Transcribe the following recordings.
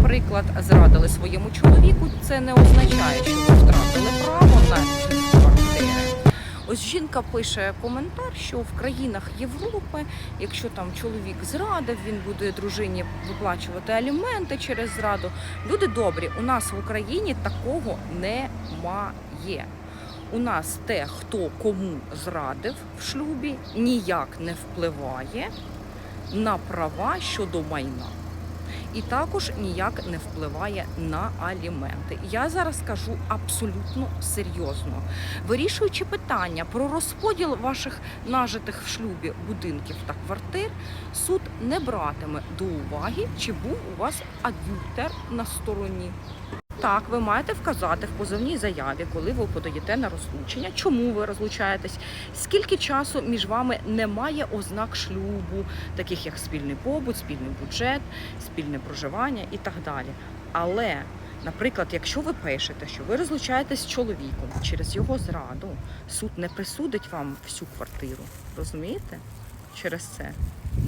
наприклад, зрадили своєму чоловіку, це не означає, що ви втратили право на квартири. Ось жінка пише коментар, що в країнах Європи, якщо там чоловік зрадив, він буде дружині виплачувати аліменти через зраду. Люди добрі, у нас в Україні такого немає. У нас те, хто кому зрадив в шлюбі, ніяк не впливає на права щодо майна. І також ніяк не впливає на аліменти. Я зараз кажу абсолютно серйозно. Вирішуючи питання про розподіл ваших нажитих в шлюбі будинків та квартир, суд не братиме до уваги, чи був у вас ад'ютер на стороні. Так, ви маєте вказати в позовній заяві, коли ви подаєте на розлучення, чому ви розлучаєтесь, скільки часу між вами немає ознак шлюбу, таких як спільний побут, спільний бюджет, спільне проживання і так далі. Але, наприклад, якщо ви пишете, що ви розлучаєтесь з чоловіком через його зраду, суд не присудить вам всю квартиру. Розумієте? Через це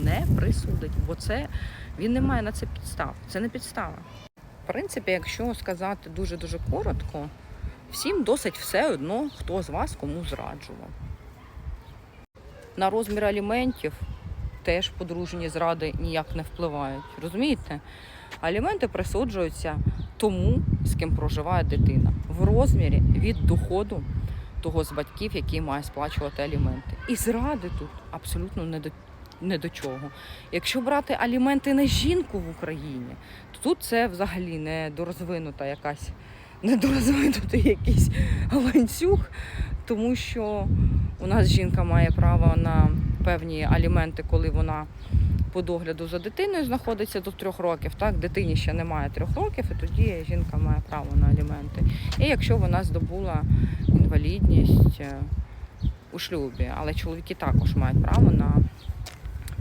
не присудить, бо це він не має на це підстав. Це не підстава. В принципі, якщо сказати дуже-дуже коротко, всім досить все одно, хто з вас кому зраджував. На розмір аліментів теж подружні зради ніяк не впливають. Розумієте? Аліменти присуджуються тому, з ким проживає дитина, в розмірі від доходу того з батьків, який має сплачувати аліменти. І зради тут абсолютно не до, не до чого. Якщо брати аліменти на жінку в Україні, то тут це взагалі недорозвинута якась недорозвинутий якийсь ланцюг, тому що у нас жінка має право на певні аліменти, коли вона по догляду за дитиною знаходиться до трьох років. Так, дитині ще немає трьох років, і тоді жінка має право на аліменти. І якщо вона здобула інвалідність е, у шлюбі, але чоловіки також мають право на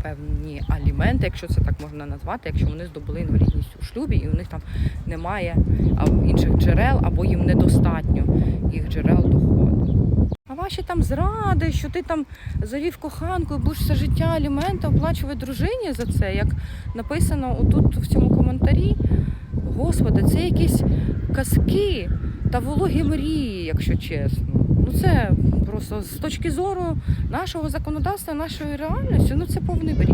певні аліменти, якщо це так можна назвати, якщо вони здобули інвалідність у шлюбі, і у них там немає інших джерел або їм недостатньо їх джерел доходу. А ваші там зради, що ти там завів коханку і будеш все життя аліменти оплачувати дружині за це, як написано отут в цьому коментарі. Господи, це якісь казки та вологі мрії, якщо чесно. Ну це просто з точки зору нашого законодавства, нашої реальності, ну це повний бред.